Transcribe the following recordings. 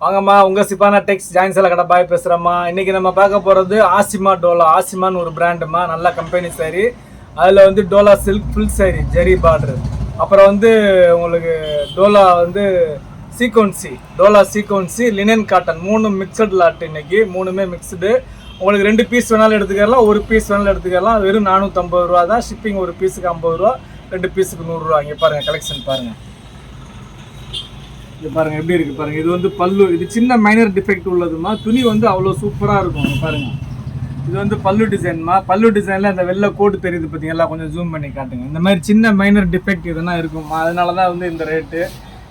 வாங்கம்மா உங்கள் சிபானா டெக்ஸ் ஜாயின்ஸில் கடை பாய் பேசுகிறேம்மா இன்றைக்கி நம்ம பார்க்க போகிறது ஆசிமா டோலா ஆசிமான்னு ஒரு பிராண்டுமா நல்ல கம்பெனி சாரி அதில் வந்து Dola silk full sari zari border அப்புறம் வந்து உங்களுக்கு டோலா வந்து sequence Dola sequence linen cotton மூணு மிக்சட் லாட் இன்றைக்கி மூணுமே மிக்சடு உங்களுக்கு ரெண்டு பீஸ் வேணாலும் எடுத்துக்கலாம். ஒரு பீஸ் வேணாலும் எடுத்துக்கலாம். வெறும் நானூற்றம்பது ரூபா தான். ஷிப்பிங் ஒரு பீஸுக்கு ஐம்பது ரூபா ரெண்டு பீஸுக்கு நூறுரூவா இங்கே பாருங்கள் கலெக்ஷன் பாருங்கள் இது பாருங்க எப்படி இருக்கு பாருங்க. இது வந்து பல்லு இது சின்ன மைனர் டிஃபெக்ட் உள்ளதுமா? துணி வந்து அவ்வளோ சூப்பராக இருக்கும். பாருங்க. இது வந்து பல்லு டிசைன்மா பல்லு டிசைனில் அந்த வெள்ளை கோட்டு தெரியுது பார்த்தீங்களா கொஞ்சம் ஜூம் பண்ணி காட்டுங்க. இந்த மாதிரி சின்ன மைனர் டிஃபெக்ட் எதுனா இருக்குமா? அதனால தான் வந்து இந்த ரேட்டு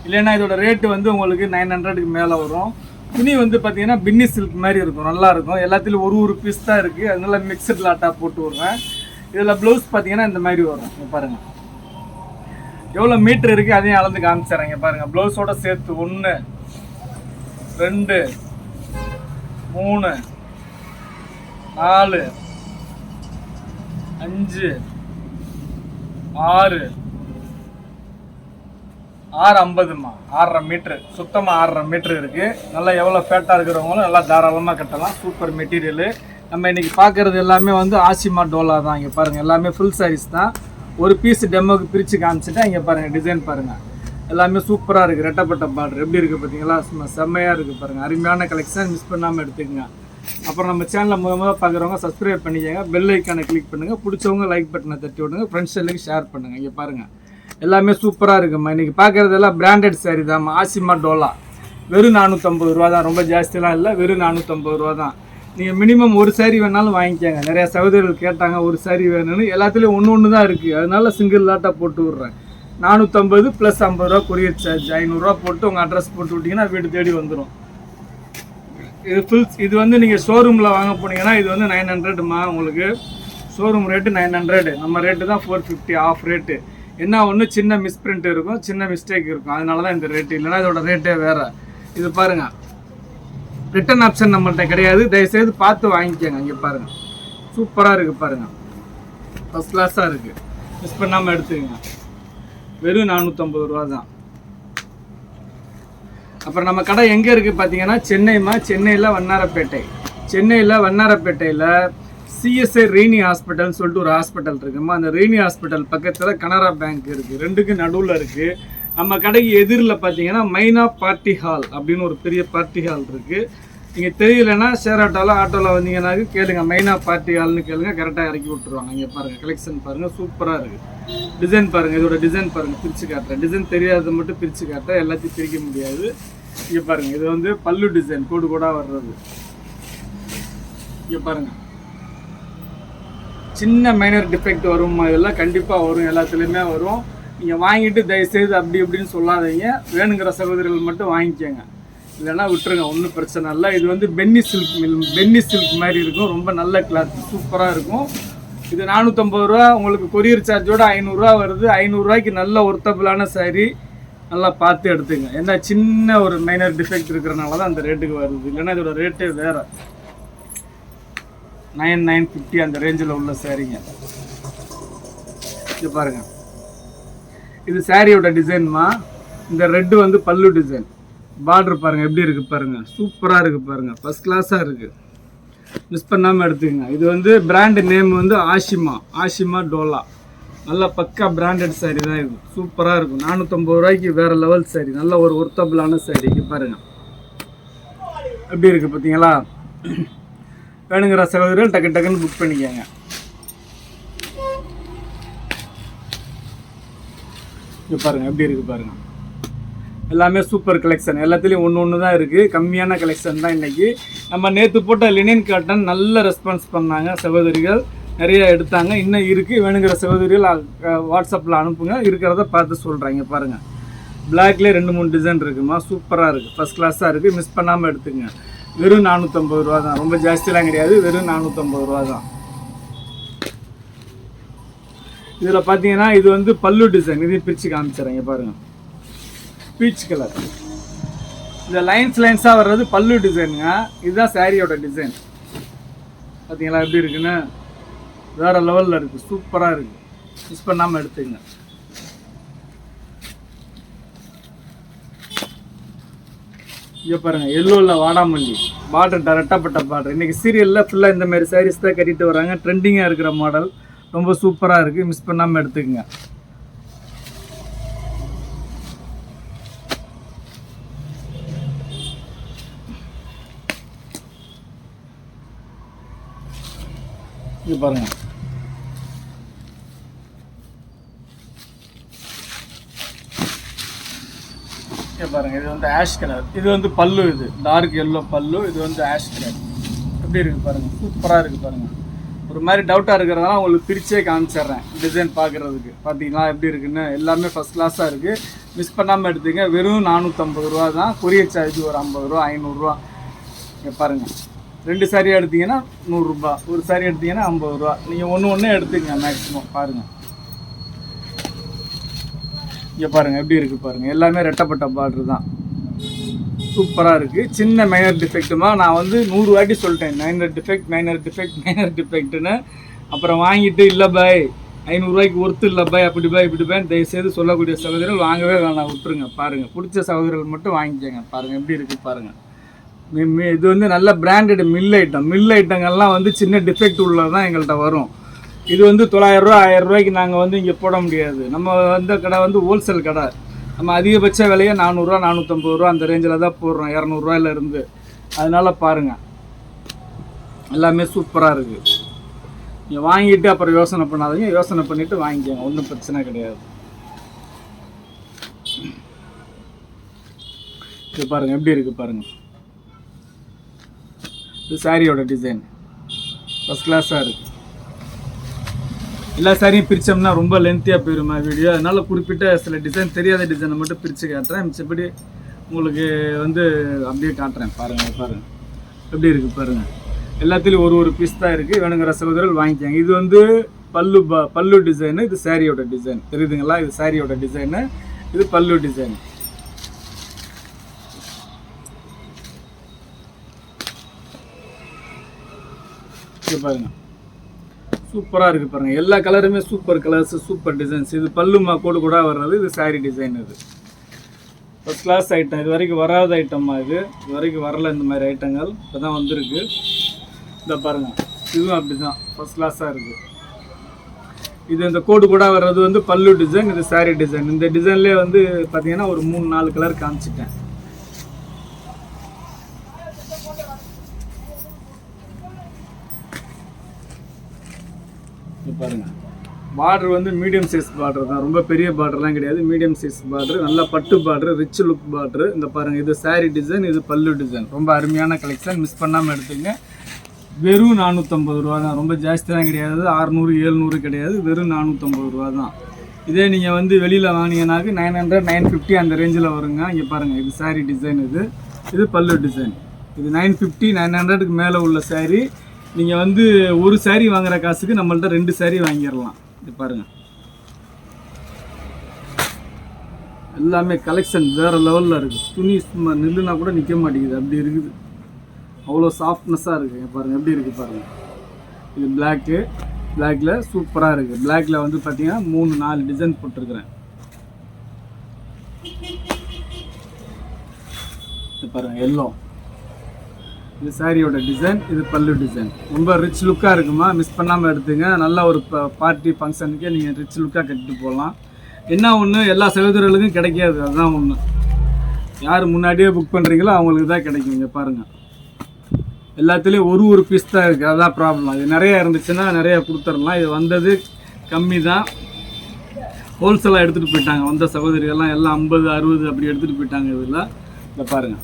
இல்லைன்னா இதோட ரேட்டு வந்து உங்களுக்கு நைன் ஹண்ட்ரடுக்கு மேலே வரும். துணி வந்து பார்த்தீங்கன்னா பின்னி சில்க் மாதிரி இருக்கும். நல்லா இருக்கும். எல்லாத்துலேயும் ஒரு ஒரு பீஸ் தான் இருக்குது அதனால மிக்சட் லாட்டாக போட்டு விடுறேன். இதில் ப்ளவுஸ் பார்த்தீங்கன்னா இந்த மாதிரி வரும். பாருங்கள் எவ்வளோ மீட்டர் இருக்கு? அதையும் அளந்து காமிச்சிடுறேங்க பாருங்க ப்ளவுஸோட சேர்த்து ஒன்று ரெண்டு மூணு நாலு அஞ்சு ஆறு ஆறு ஐம்பதுமா ஆறரை மீட்ரு சுத்தமாக ஆறரை மீட்ரு இருக்குது நல்லா எவ்வளோ ஃபேட்டாக இருக்கிறவங்களும் நல்லா தாராளமாக கட்டலாம். சூப்பர் மெட்டீரியலு நம்ம இன்றைக்கி பார்க்கறது எல்லாமே வந்து ஆசிமா டோலா தான். இங்கே பாருங்கள் எல்லாமே ஃபுல் சாரீஸ் தான். ஒரு பீஸ் டெமோக்கு பிரித்து காமிச்சிட்டா இங்கே பாருங்கள் டிசைன் பாருங்கள் எல்லாமே சூப்பராக இருக்குது ரெட்டப்பட்ட பார்டர் எப்படி இருக்குது பார்த்தீங்களா சும்மா செம்மையாக இருக்குது பாருங்கள் அருமையான கலெக்ஷன் மிஸ் பண்ணாமல் எடுத்துக்கங்க. அப்புறம் நம்ம சேனலில் முத முதல் பார்க்குறவங்க சப்ஸ்கிரைப் பண்ணிக்கங்க. பெல் ஐக்கானை கிளிக் பண்ணுங்கள் பிடிச்சவங்க லைக் பட்டனை தட்டி விடுங்க. ஃப்ரெண்ட்ஸ் எல்லாம் ஷேர் பண்ணுங்கள் இங்கே பாருங்கள் எல்லாமே சூப்பராக இருக்கும்மா இன்றைக்கி பார்க்குறதெல்லாம் பிராண்டட் சாரீ தான் ஆசிமா டோலா. வெறும் நானூற்றம்பது ரூபா தான். ரொம்ப ஜாஸ்திலாம் இல்லை. வெறும் நானூற்றம்பது ரூபா தான். நீங்கள் மினிமம் ஒரு சாரி வேணாலும் வாங்கிக்கோங்க. நிறைய சகோதரர்கள் கேட்டாங்க ஒரு சாரி வேணும்னு. எல்லாத்துலேயும் ஒன்று ஒன்று தான் இருக்குது அதனால சிங்கிள் லாட்டாக போட்டு விட்றேன். நானூற்றம்பது ப்ளஸ் ஐம்பது ரூபா கொரியர் சார்ஜ் ஐநூறுரூவா போட்டு உங்கள் அட்ரஸ் போட்டு விட்டிங்கன்னா வீடு தேடி வந்துடும் இது ஃபுல் இது வந்து நீங்கள் ஷோரூமில் வாங்க போனீங்கன்னா இது வந்து நைன் ஹண்ட்ரடுமா உங்களுக்கு? ஷோரூம் ரேட்டு நைன் ஹண்ட்ரடு நம்ம ரேட்டு தான் ஃபோர் ஃபிஃப்டி ஆஃப் ரேட்டு என்ன ஒன்று சின்ன மிஸ்பிரிண்ட் இருக்கும் சின்ன மிஸ்டேக் இருக்கும். அதனால தான் இந்த ரேட்டு இல்லைன்னா இதோட ரேட்டே வேறு. இது பாருங்கள் ரிட்டர்ன் ஆப்ஷன் நம்மள்ட்ட கிடையாது. தயவுசெய்து பார்த்து வாங்கிக்கோங்க. இங்கே பாருங்கள் சூப்பராக இருக்குது பாருங்கள் ஃபஸ்ட் கிளாஸாக இருக்குது மிஸ் பண்ணாமல் எடுத்துக்கோங்க. வெறும் நானூற்றம்பது ரூபா தான். அப்புறம் நம்ம கடை எங்கே இருக்குது பார்த்தீங்கன்னா சென்னைமா சென்னையில் வண்ணாரப்பேட்டை. சென்னையில் வண்ணாரப்பேட்டையில் சிஎஸ்ஐ ரீனி ஹாஸ்பிட்டல்னு சொல்லிட்டு ஒரு ஹாஸ்பிட்டல் இருக்குமா அந்த ரீனி ஹாஸ்பிட்டல் பக்கத்தில் கனரா பேங்க் இருக்குது ரெண்டுக்கும் நடுவில் இருக்குது நம்ம கடைக்கு எதிரில் பார்த்தீங்கன்னா மைனா பார்ட்டி ஹால் அப்படின்னு ஒரு பெரிய பார்ட்டி ஹால் இருக்குது நீங்கள் தெரியலன்னா ஷேர் ஆட்டோவில் ஆட்டோவில் வந்தீங்கன்னாக்கு கேளுங்க மைனா பார்ட்டி ஹால்னு கேளுங்க கரெக்டாக இறக்கி விட்டுருவாங்க. இங்கே பாருங்கள் கலெக்ஷன் பாருங்கள் சூப்பராக இருக்குது டிசைன் பாருங்கள் இதோட டிசைன் பாருங்கள் பிரித்து காட்டுறேன். டிசைன் தெரியாததை மட்டும் பிரித்து காட்டுறேன் எல்லாத்தையும் பிரிக்க முடியாது. இங்கே பாருங்கள் இது வந்து பல்லு டிசைன் கோடு கோடாக வர்றது. இங்கே பாருங்கள் சின்ன மைனர் டிஃபெக்ட் வரும் இதெல்லாம் கண்டிப்பாக வரும் எல்லாத்துலேயுமே வரும். நீங்கள் வாங்கிட்டு தயவுசெய்து அப்படி இப்படின்னு சொல்லாதீங்க. வேணுங்கிற சகோதரிகள் மட்டும் வாங்கிக்கோங்க. இல்லைன்னா விட்டுருங்க ஒன்றும் பிரச்சனை இல்லை. இது வந்து Binny silk mill Binny silk மாதிரி இருக்கும். ரொம்ப நல்ல கிளாத் சூப்பராக இருக்கும். இது நானூற்றம்பது ரூபா உங்களுக்கு கொரியர் சார்ஜோட ஐநூறுரூவா வருது. ஐநூறுரூவாய்க்கு நல்ல ஒர்த்தபிளான saree நல்லா பார்த்து எடுத்துங்க. ஏன்னா சின்ன ஒரு மைனர் டிஃபெக்ட் இருக்கிறனால தான் அந்த ரேட்டுக்கு வருது. இல்லைன்னா இதோட ரேட்டே வேறு. நைன் நைன் ஃபிஃப்டி அந்த ரேஞ்சில் உள்ள சாரீங்க இது பாருங்கள் இது சாரியோட டிசைன்மா இந்த ரெட்டு வந்து பல்லு டிசைன் பார்டர் பாருங்க எப்படி இருக்கு பாருங்க. சூப்பராக இருக்கு பாருங்க. ஃபர்ஸ்ட் கிளாஸாக இருக்கு. மிஸ் பண்ணாமல் எடுத்துக்கங்க. இது வந்து பிராண்ட் நேம் வந்து ஆஷிமா. ஆஷிமா டோலா. நல்லா பக்கா பிராண்டட் saree தான் இது. சூப்பராக இருக்கும். நானூற்றம்பது ரூபாய்க்கு வேறு லெவல் saree. நல்ல ஒரு ஒர்த்தபிளான saree. பாருங்கள் எப்படி இருக்குது பார்த்தீங்களா வேணுங்கிற சகோதரர்கள் டக்கு டக்குன்னு புக் பண்ணிக்கோங்க. இங்க பாருங்கள் எப்படி இருக்குது பாருங்கள் எல்லாமே சூப்பர் கலெக்ஷன் எல்லாத்துலேயும் ஒன்று ஒன்று தான் இருக்குது கம்மியான கலெக்ஷன் தான் இன்றைக்கி நம்ம நேற்று போட்ட லினின் காட்டன் நல்ல ரெஸ்பான்ஸ் பண்ணாங்க. சகோதரிகள் நிறைய எடுத்தாங்க. இன்னும் இருக்குது வேணுங்கிற சகோதரிகள் வாட்ஸ்அப்பில் அனுப்புங்க. இருக்கிறத பார்த்து சொல்கிறாங்க பாருங்கள் பிளாக்லேயே ரெண்டு மூணு டிசைன் இருக்குமா? சூப்பராக இருக்குது ஃபஸ்ட் கிளாஸாக இருக்குது மிஸ் பண்ணாமல் எடுத்துங்க வெறும் நானூற்றம்பது ரூபா தான். ரொம்ப ஜாஸ்தியெலாம் கிடையாது. வெறும் நானூற்றம்பது ரூபா தான். இதில் பார்த்தீங்கன்னா இது வந்து பல்லு டிசைன் இதையும் பிரித்து காமிச்சிடுறேங்க பாருங்கள் பீச் கலர் இந்த லைன்ஸ் லைன்ஸாக வர்றது பல்லு டிசைனுங்க இதுதான் சாரியோட டிசைன் பார்த்தீங்களா எப்படி இருக்குன்னு? வேறு லெவலில் இருக்குது சூப்பராக இருக்குது மிஸ் பண்ணாமல் எடுத்துங்க இங்கே பாருங்கள் எல்லோவில் வாடாமல்லி. பார்டர் டரட்டாப்பட்ட பார்டர் இன்றைக்கி சீரியலில் ஃபுல்லாக இந்த மாதிரி சாரீஸ் தான் கட்டிட்டு வராங்க. ட்ரெண்டிங்காக இருக்கிற மாடல் ரொம்ப சூப்பராக இருக்குது மிஸ் பண்ணாமல் எடுத்துக்கோங்க. இது பாருங்கள் இங்கே பாருங்க இது வந்து ஆஷ் கலர் இது வந்து பல்லு இது. டார்க் எல்லோ பல்லு இது வந்து ஆஷ் கலர் எப்படி இருக்கு பாருங்க? சூப்பராக இருக்கு பாருங்க. ஒரு மாதிரி டவுட்டாக இருக்கிறதால உங்களுக்கு பிரிச்சே காமிச்சிடுறேன். டிசைன் பார்க்குறதுக்கு. பார்த்தீங்களா எப்படி இருக்குன்னு? எல்லாமே ஃபஸ்ட் கிளாஸாக இருக்குது மிஸ் பண்ணாமல் எடுத்துங்க. வெறும் நானூற்றம்பது ரூபா தான். கொரியர் சார்ஜ் ஒரு ஐம்பது ரூபா ஐநூறுரூவா இங்கே பாருங்கள் ரெண்டு சாரி எடுத்தீங்கன்னா நூறுரூபா ஒரு சாரி எடுத்தீங்கன்னா ஐம்பது ரூபா. நீங்கள் ஒன்று ஒன்றே எடுத்துக்கங்க மேக்ஸிமம் பாருங்கள் இங்கே பாருங்கள் எப்படி இருக்குது பாருங்கள் எல்லாமே ரெட்டப்பட்ட பார்டர் தான். சூப்பராக இருக்குது சின்ன மைனர் டிஃபெக்ட்டுமா நான் வந்து நூறு வாட்டி சொல்லிட்டேன். Minor defect minor defect minor டிஃபெக்ட்டுன்னு அப்புறம் வாங்கிட்டு இல்லை பாய் ஐநூறுரூவாய்க்கு ஒர்த்து இல்லை பாய் அப்படி பாய் இப்படி பாய் தயவுசெய்து சொல்லக்கூடிய சகோதரர்கள் வாங்கவே வேணாம். விட்டுருங்க. பாருங்கள் பிடிச்ச சகோதரர்கள் மட்டும் வாங்கிக்கோங்க. பாருங்கள் எப்படி இருக்குது பாருங்கள் இது வந்து நல்ல பிராண்டட் மில் ஐட்டம் மில் ஐட்டங்கள்லாம் வந்து சின்ன டிஃபெக்ட் உள்ளது தான் எங்கள்கிட்ட வரும். இது வந்து தொள்ளாயிரரூவா ஆயிரம் ரூபாய்க்கு நாங்கள் வந்து இங்கே போட முடியாது. நம்ம வந்த கடை வந்து ஹோல்சேல் கடை. நம்ம அதிகபட்ச விலையை நானூறுரூவா நானூற்றம்பது ரூபா அந்த ரேஞ்சில் தான் போடுறோம். இரநூறுவாயில இருந்து. அதனால பாருங்கள் எல்லாமே சூப்பராக இருக்குது நீங்கள் வாங்கிட்டு அப்புறம் யோசனை பண்ணாதீங்க. யோசனை பண்ணிவிட்டு வாங்கிக்கோங்க. ஒன்றும் பிரச்சனை கிடையாது. இது பாருங்கள் எப்படி இருக்குது பாருங்கள் இது சாரியோட டிசைன் ஃபஸ்ட் கிளாஸாக இருக்குது எல்லா சாரியும் பிரித்தோம்னா ரொம்ப லென்த்தியாக போயிருமா வீடியோ அதனால் குறிப்பிட்ட சில டிசைன் தெரியாத டிசைனை மட்டும் பிரித்து காட்டுறேன். மிச்சப்படி உங்களுக்கு வந்து அப்படியே காட்டுறேன். பாருங்கள் பாருங்கள் எப்படி இருக்குது பாருங்கள் எல்லாத்துலேயும் ஒரு ஒரு பீஸ் தான் இருக்குது வேணுங்கிற சகோதரர்கள் வாங்கிக்கோங்க. இது வந்து பல்லு ப பல்லு டிசைனு இது சாரியோட டிசைன் தெரியுதுங்களா? இது சாரியோட டிசைனு இது பல்லு டிசைன் இது பாருங்கள் சூப்பராக இருக்குது பாருங்கள் எல்லா கலருமே சூப்பர் கலர்ஸ் சூப்பர் டிசைன்ஸ் இது பல்லுமா கோடு கூட வர்றது இது saree டிசைன் இது. ஃபஸ்ட் கிளாஸ் ஐட்டம் இது வரைக்கும் வராத ஐட்டம்மா இது. இது வரைக்கும் வரல இந்த மாதிரி ஐட்டங்கள் இப்போ தான் வந்திருக்கு. இந்த பாருங்கள் இதுவும் அப்படி தான் ஃபஸ்ட் கிளாஸாக இருக்குது இது இந்த கோடு கூட வர்றது வந்து பல்லு டிசைன் இது saree டிசைன் இந்த டிசைன்லேயே வந்து பார்த்தீங்கன்னா ஒரு மூணு நாலு கலர் காமிச்சிட்டேன். பாருங்கள் பார்டர் வந்து மீடியம் சைஸ் பார்டர் தான். ரொம்ப பெரிய பார்டர்லாம் கிடையாது. மீடியம் சைஸ் பார்டர் நல்ல பட்டு பார்டர் ரிச் லுக் பார்டர் இந்த பாருங்கள் இது சாரீ டிசைன் இது பல்லு டிசைன் ரொம்ப அருமையான கலெக்ஷன் மிஸ் பண்ணாமல் எடுத்துங்க வெறும் நானூற்றம்பது ரூபா தான். ரொம்ப ஜாஸ்திலாம் கிடையாது. ஆறுநூறு ஏழ்நூறு கிடையாது. வெறும் நானூற்றம்பது ரூபா தான். இதே நீங்கள் வந்து வெளியில் வாங்கினீங்கனாக்கு நைன் ஹண்ட்ரட் நைன் ஃபிஃப்டி அந்த ரேஞ்சில் வருங்க. இங்கே பாருங்கள் இது சாரீ டிசைன் இது. இது பல்லு டிசைன் இது நைன் ஃபிஃப்டி நைன் ஹண்ட்ரடுக்கு மேலே உள்ள சாரீ நீங்கள் வந்து ஒரு saree வாங்குற காசுக்கு நம்மள்ட்ட ரெண்டு saree வாங்கிடலாம். இது பாருங்கள் எல்லாமே கலெக்ஷன் வேறு லெவலில் இருக்குது துணி சும்மா நில்லுனா கூட நிற்க மாட்டேங்குது. அப்படி இருக்குது. அவ்வளோ சாஃப்ட்னஸாக இருக்குது பாருங்கள் எப்படி இருக்குது பாருங்கள் இது பிளாக்கு பிளாக்கில் சூப்பராக இருக்குது பிளாக்கில் வந்து பார்த்தீங்கன்னா மூணு நாலு டிசைன் போட்டிருக்கிறேன். இது பாருங்கள் எல்லோ இது சாரியோட டிசைன் இது பல்லு டிசைன் ரொம்ப ரிச் லுக்காக இருக்குமா? மிஸ் பண்ணாமல் எடுத்துங்க. நல்ல ஒரு பார்ட்டி ஃபங்க்ஷனுக்கே நீங்கள் ரிச் லுக்காக கட்டிட்டு போகலாம் என்ன ஒன்று எல்லா சகோதரர்களுக்கும் கிடைக்காது. அதுதான் ஒன்று யார் முன்னாடியே புக் பண்ணுறீங்களோ அவங்களுக்கு தான் கிடைக்கும். இங்கே பாருங்கள் எல்லாத்துலேயும் ஒரு ஒரு பீஸ் தான் இருக்குது அதான் ப்ராப்ளம் இது நிறையா இருந்துச்சுன்னா நிறைய கொடுத்துடலாம். இது வந்தது கம்மி தான். ஹோல்சேலாக எடுத்துகிட்டு போயிட்டாங்க. வந்த சகோதரிகள்லாம் எல்லாம் ஐம்பது அறுபது அப்படி எடுத்துகிட்டு போயிட்டாங்க இதில். இதை பாருங்கள்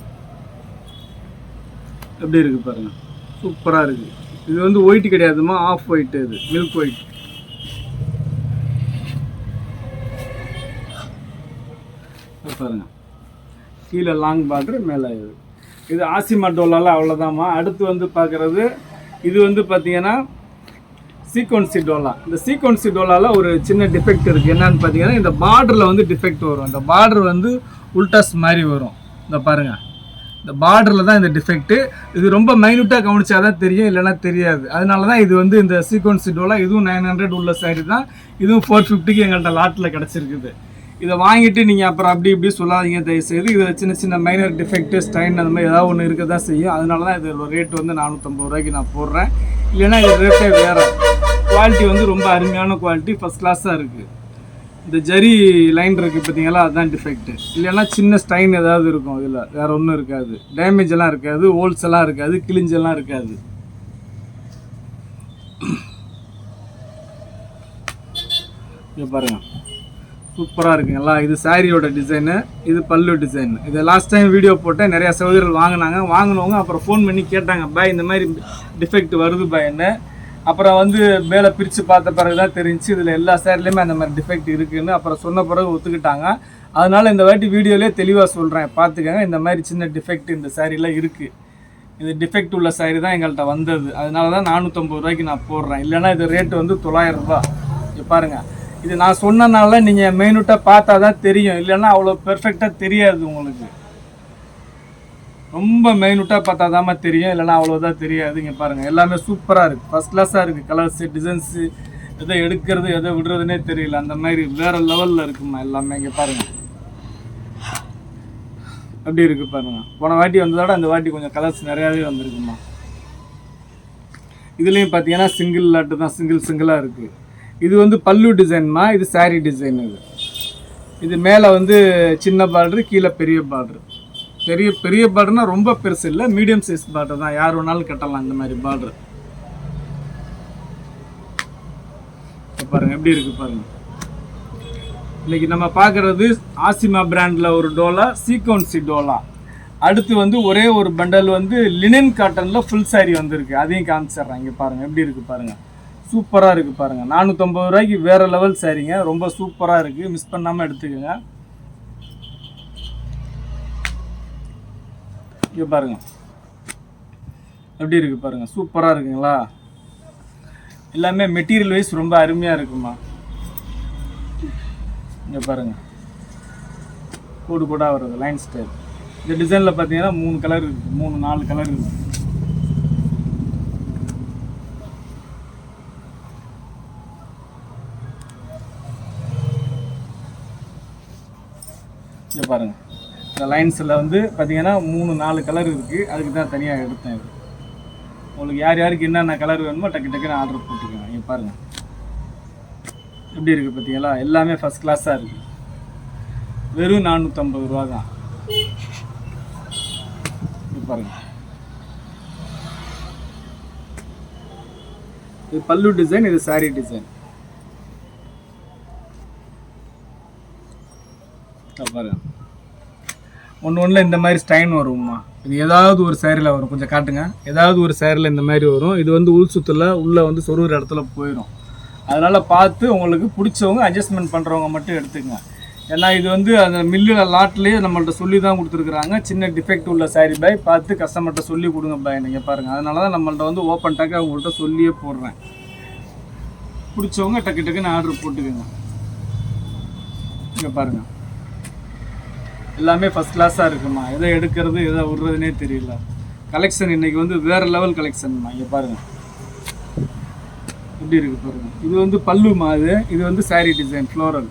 எப்படி இருக்குது பாருங்கள் சூப்பராக இருக்குது இது வந்து ஒயிட் கிடையாதுமா? ஆஃப் ஒயிட் இது. மில்க் ஒயிட் பாருங்கள் கீழே லாங் பார்டர் மேலே இது. இது ஆசிமா டோலால அவ்வளோதாம்மா அடுத்து வந்து பார்க்குறது இது வந்து பார்த்தீங்கன்னா சீக்வன்சி டோலா. இந்த சீக்வன்சி டோலால ஒரு சின்ன டிஃபெக்ட் இருக்குது என்னன்னு பார்த்தீங்கன்னா இந்த பார்டரில் வந்து டிஃபெக்ட் வரும். இந்த பார்டர் வந்து உல்டாஸ் மாதிரி வரும். இந்த பாருங்கள் இந்த பார்டரில் தான் இந்த டிஃபெக்ட்டு இது ரொம்ப மைனூட்டாக கவனிச்சா தான் தெரியும் இல்லைன்னா தெரியாது. அதனால தான் இது வந்து இந்த சீக்வன்ஸ் டோலா இதுவும் நைன் ஹண்ட்ரட் உள்ள சாரி தான் இதுவும் ஃபோர் ஃபிஃப்டிக்கு எங்கள்கிட்ட லாட்டில் கிடச்சிருக்குது. இதை வாங்கிட்டு நீங்கள் அப்புறம் அப்படி இப்படி சொல்லாதீங்க தயவுசெய்து. இதில் சின்ன சின்ன மைனர் டிஃபெக்ட்டு ஸ்டைன் அந்த மாதிரி ஏதாவது ஒன்று இருக்க தான் செய்யும். அதனால தான் இதோட ரேட் வந்து நானூற்றம்பது ரூபாய்க்கு நான் போடுறேன். இல்லைன்னா இது ரேட்டே வேறு. குவாலிட்டி வந்து ரொம்ப அருமையான குவாலிட்டி ஃபஸ்ட் கிளாஸாக இருக்குது இந்த ஜரி லைன் இருக்குது பார்த்தீங்களா அதுதான் டிஃபெக்ட்டு இல்லைன்னா சின்ன ஸ்டைன் ஏதாவது இருக்கும் இதில். வேற ஒன்றும் இருக்காது. டேமேஜ் எல்லாம் இருக்காது. ஹோல்ஸ் எல்லாம் இருக்காது. கிழிஞ்செல்லாம் இருக்காது. இங்கே பாருங்கள் சூப்பராக இருக்குங்களா இது சாரியோட டிசைனு இது பல்லு டிசைன் இது லாஸ்ட் டைம் வீடியோ போட்டேன். நிறையா சகோதரர்கள் வாங்கினாங்க. வாங்கினவங்க அப்புறம் ஃபோன் பண்ணி கேட்டாங்க பாய் இந்த மாதிரி டிஃபெக்ட் வருது பாய் என்ன? அப்புறம் வந்து மேலே பிரித்து பார்த்த பிறகு தான் தெரிஞ்சு இதில் எல்லா சேரிலையுமே அந்த மாதிரி டிஃபெக்ட் இருக்குதுன்னு அப்புறம் சொன்ன பிறகு ஒத்துக்கிட்டாங்க. அதனால் இந்த வாட்டி வீடியோலேயே தெளிவாக சொல்கிறேன் பார்த்துக்கங்க. இந்த மாதிரி சின்ன டிஃபெக்ட் இந்த சாரியில் இருக்குது இது டிஃபெக்ட் உள்ள சாரி தான் எங்கள்கிட்ட வந்தது. அதனால தான் நானூற்றம்பது ரூபாய்க்கு நான் போடுறேன். இல்லைன்னா இது ரேட்டு வந்து தொள்ளாயிரம் ரூபா. பாருங்கள் இது நான் சொன்னனால நீங்கள் மெயினுட்டாக பார்த்தா தான் தெரியும். இல்லைன்னா அவ்வளோ பெர்ஃபெக்டாக தெரியாது உங்களுக்கு. ரொம்ப மைனூட்டாக பார்த்தா தான் தெரியும். இல்லைனா அவ்வளோதான் தெரியாது. இங்கே பாருங்கள் எல்லாமே சூப்பராக இருக்குது ஃபஸ்ட் கிளாஸாக இருக்குது கலர்ஸு டிசைன்ஸு எதை எடுக்கிறது எதை விடுறதுனே தெரியல. அந்த மாதிரி வேறு லெவலில் இருக்குமா எல்லாமே இங்கே பாருங்கள் அப்படி இருக்குது பாருங்கள் போன வாட்டி வந்ததோட அந்த வாட்டி கொஞ்சம் கலர்ஸ் நிறையாவே வந்திருக்குமா இதுலேயும் பார்த்தீங்கன்னா சிங்கிள் லாட்டு தான். சிங்கிள் சிங்கிளாக இருக்குது இது வந்து பல்லு டிசைன்மா இது saree டிசைன் இது. இது மேலே வந்து சின்ன பார்டரு கீழே பெரிய பார்டரு பெரிய பெரிய பார்டர்னா ரொம்ப பெருசு இல்லை. மீடியம் சைஸ் பார்டர் தான். யார் வேணாலும் கட்டலாம் இந்த மாதிரி பார்டர் பாருங்க எப்படி இருக்கு பாருங்க. இன்னைக்கு நம்ம பார்க்கறது ஆசிமா பிராண்டில் ஒரு டோலா சீக்வன்சி டோலா அடுத்து வந்து ஒரே ஒரு பண்டல் வந்து லினன் காட்டனில் ஃபுல் சாரி வந்திருக்கு. அதையும் காமிச்சிடுறேன். இங்கே பாருங்கள் எப்படி இருக்குது பாருங்கள் சூப்பராக இருக்குது பாருங்கள் நானூற்றம்பது ரூபாய்க்கு வேறு லெவல் சாரிங்க ரொம்ப சூப்பராக இருக்குது மிஸ் பண்ணாமல் எடுத்துக்கோங்க. இங்கே பாருங்க. எப்படி இருக்கு பாருங்கள் சூப்பராக இருக்குங்களா? எல்லாமே மெட்டீரியல் வைஸ் ரொம்ப அருமையாக இருக்குமா? இங்கே பாருங்க. கோடு கோடாக வருது லைன் ஸ்டைல் இந்த டிசைனில் பார்த்தீங்கன்னா மூணு கலர் இருக்குது மூணு நாலு கலர் இருக்குது இங்கே பாருங்கள் இந்த லைன்ஸில் வந்து பார்த்தீங்கன்னா மூணு நாலு கலர் இருக்குது அதுக்கு தான் தனியாக எடுத்தேன் இது. உங்களுக்கு யார் யாருக்கு என்னென்ன கலர் வேணுமோ டக்கு டக்குன்னு ஆர்டர் போட்டுக்கோங்க நீங்கள் பாருங்கள் எப்படி இருக்குது பார்த்தீங்களா எல்லாமே ஃபஸ்ட் கிளாஸாக இருக்குது வெறும் நானூற்றம்பது ரூபா தான். பாருங்கள் இது பல்லு டிசைன் இது சாரி டிசைன் பாருங்கள் ஒன்று ஒன்றில் இந்த மாதிரி ஸ்டைன் வரும்மா. இது ஏதாவது ஒரு சேரில் வரும். கொஞ்சம் காட்டுங்க. ஏதாவது ஒரு சேரில் இந்த மாதிரி வரும். இது வந்து உள் சுத்தில் உள்ளே வந்து சொருகிற இடத்துல போயிடும். அதனால் பார்த்து உங்களுக்கு பிடிச்சவங்க அட்ஜஸ்ட்மெண்ட் பண்ணுறவங்க மட்டும் எடுத்துக்கங்க. ஏன்னா இது வந்து அந்த மில்லில் லாட்லேயே நம்மள்கிட்ட சொல்லி தான் கொடுத்துருக்குறாங்க. சின்ன டிஃபெக்ட் உள்ள சாரி பாய் பார்த்து கஸ்டமர்கிட்ட சொல்லி கொடுங்க பாய் நீங்கள் பாருங்கள் அதனால தான் நம்மள்ட்ட வந்து ஓப்பன் டக்கு அவங்கள்ட்ட சொல்லியே போடுறேன். பிடிச்சவங்க டக்கு டக்குன்னு ஆர்டர் போட்டுக்கோங்க. இங்கே பாருங்கள் எல்லாமே ஃபஸ்ட் கிளாஸாக இருக்குமா? எதை எடுக்கிறது எதை விடுறதுனே தெரியல. கலெக்ஷன் இன்னைக்கு வந்து வேறு லெவல் கலெக்ஷன்மா இங்கே பாருங்க. எப்படி இருக்கு பாருங்க. இது வந்து பல்லுமா இது இது வந்து சாரீ டிசைன் ஃப்ளோரல்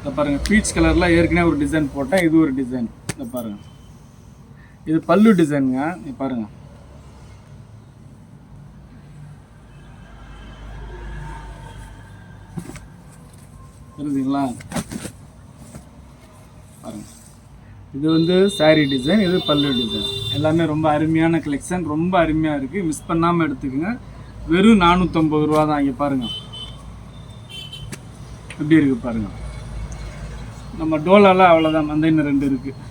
இதை பாருங்க. பீச் கலர்ல ஏற்கனவே ஒரு டிசைன் போட்டேன். இது ஒரு டிசைன் இதை பாருங்க. இது பல்லு டிசைனுங்க பாருங்கள் புரியுதுங்களா பாருங்க. இது வந்து சாரீ டிசைன் இது பல்லு டிசைன் எல்லாமே ரொம்ப அருமையான கலெக்ஷன் ரொம்ப அருமையாக இருக்குது மிஸ் பண்ணாமல் எடுத்துக்கோங்க. வெறும் நானூற்றம்பது ரூபா தான் இங்கே பாருங்கள் எப்படி இருக்குது பாருங்கள் நம்ம டோலாலாம் அவ்வளோதான் அந்த இன்னும் ரெண்டு இருக்குது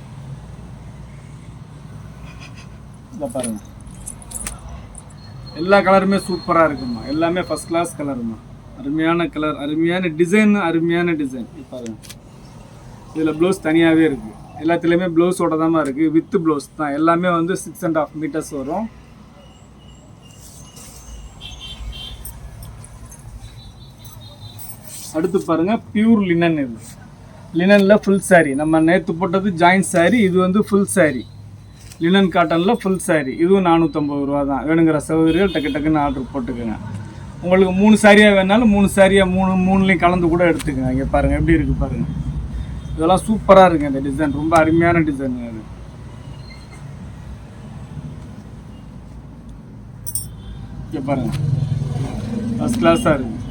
இதை பாருங்கள் எல்லா கலருமே சூப்பராக இருக்குமா எல்லாமே ஃபஸ்ட் கிளாஸ் கலருமா அருமையான கலர் அருமையான டிசைன் அருமையான டிசைன் பாருங்கள் இதில் ப்ளவுஸ் தனியாகவே இருக்குது எல்லாத்துலேயுமே ப்ளவுஸோட தான் இருக்குது வித் ப்ளவுஸ் தான். எல்லாமே வந்து சிக்ஸ் அண்ட் ஆஃப் மீட்டர்ஸ் வரும். அடுத்து பாருங்கள் பியூர் லினன் இது. லினனில் ஃபுல் சாரீ நம்ம நேற்று போட்டது ஜாயிண்ட் சாரீ இது வந்து ஃபுல் சாரீ லினன் காட்டனில் ஃபுல் சாரீ இதுவும் நானூற்றம்பது ரூபா தான் வேணுங்கிற சகோதரிகள் டக்கு டக்குன்னு ஆர்டர் போட்டுக்கோங்க. உங்களுக்கு மூணு சாரியாக வேணாலும் மூணு சாரியாக மூணு மூணுலேயும் கலந்து கூட எடுத்துக்கங்க இங்கே பாருங்கள் எப்படி இருக்குது பாருங்கள் இதெல்லாம் சூப்பராக இருக்குது இந்த டிசைன் ரொம்ப அருமையான டிசைன் அது. இங்கே பாருங்கள் ஃபஸ்ட் கிளாஸாக இருக்குது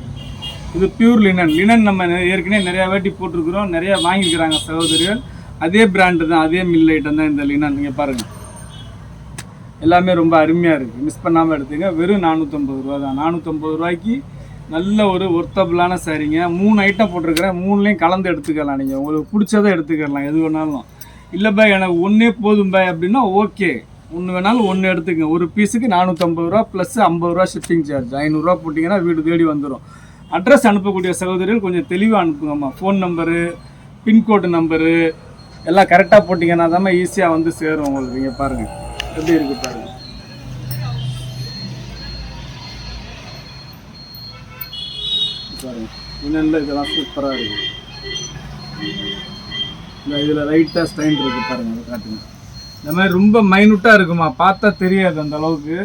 இது பியூர் லினன் லினன் நம்ம ஏற்கனவே நிறையா வாட்டி போட்டிருக்கிறோம். நிறையா வாங்கியிருக்கிறாங்க சகோதரிகள். அதே பிராண்டு தான் அதே மில் ஐட்டம் தான் இந்த லினன் நீங்கள் பாருங்கள் எல்லாமே ரொம்ப அருமையாக இருக்குது மிஸ் பண்ணாமல் எடுத்துங்க. வெறும் நானூற்றம்பது ரூபா தான். நானூற்றம்பது ரூபாய்க்கு நல்ல ஒரு ஒர்த்தபிளான சாரீங்க மூணு ஐட்டம் போட்டிருக்கிறேன். மூணுலேயும் கலந்து எடுத்துக்கலாம் நீங்கள் உங்களுக்கு பிடிச்சதை எடுத்துக்கலாம். எது வேணாலும். இல்லைப்பா எனக்கு ஒன்றே போதும் பாய் அப்படின்னா ஓகே ஒன்று வேணாலும் ஒன்று எடுத்துக்கங்க. ஒரு பீஸுக்கு நானூற்றம்பது ரூபா ப்ளஸ் ஐம்பது ரூபா ஷிப்பிங் சார்ஜ் ஐநூறுரூவா போட்டிங்கன்னா வீடு தேடி வந்துடும் அட்ரஸ் அனுப்பக்கூடிய சகோதரிகள் கொஞ்சம் தெளிவாக அனுப்புங்கம்மா. ஃபோன் நம்பரு பின்கோடு நம்பரு எல்லாம் கரெக்டாக போட்டிங்கன்னா தான் ஈஸியாக வந்து சேரும் உங்களுக்கு. நீங்கள் பாருங்கள் எப்படி இருக்கு பாருங்க. பாருங்க. இன்னும் இதெல்லாம் சூப்பராக இருக்கு. இந்த இதில் லைட்டாக ஸ்டைன் இருக்கு பாருங்க அதை காட்டுங்க. இந்த மாதிரி ரொம்ப மைனூட்டாக இருக்குமா? பார்த்தா தெரியாது அந்த அளவுக்கு.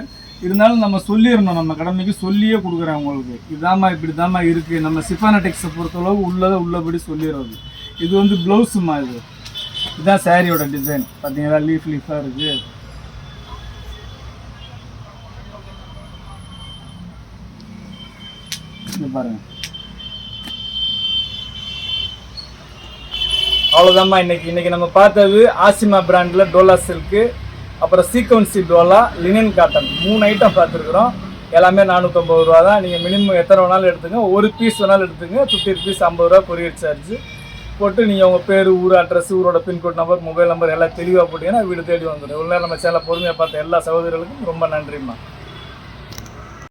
இருந்தாலும் நம்ம சொல்லிடணும். நம்ம கடமைக்கு சொல்லியே கொடுக்குறேன் உங்களுக்கு. இதாம்மா இப்படி தாம்மா இருக்குது நம்ம சிஃபானடெக்ஸை பொறுத்தளவுக்கு உள்ளதை உள்ளபடி சொல்லிடுறது. இது வந்து ப்ளவுஸுமா இது? இதுதான் சாரியோட டிசைன் பார்த்தீங்களா? லீஃப் லீஃபாக இருக்குது இங்க பாருங்க. அவ்வளோதாம்மா இன்றைக்கி இன்றைக்கி நம்ம பார்த்தது ஆசிமா பிராண்டில் டோலா சில்க்கு அப்புறம் சீக்வன்சி டோலா லினன் காட்டன் மூணு ஐட்டம் பார்த்துருக்குறோம். எல்லாமே நானூற்றம்பது ரூபா தான். நீங்கள் மினிமம் எத்தனை வேணாலும் எடுத்துங்க. ஒரு பீஸ் வேணாலும் எடுத்துங்க. ஃபிஃப்டி ருபீஸ் ஐம்பது ரூபா கொரியர் சார்ஜ் போட்டு நீங்கள் உங்கள் பேர் ஊர் அட்ரஸ் ஊரோட பின்கோட் நம்பர் மொபைல் நம்பர் எல்லாம் தெளிவாக போட்டிங்கன்னா வீடு தேடி வந்துடும். இவ்வளோ நேரம் நம்ம சேனலை பொறுமையாக பார்த்த எல்லா சகோதரர்களுக்கும் ரொம்ப நன்றிம்மா.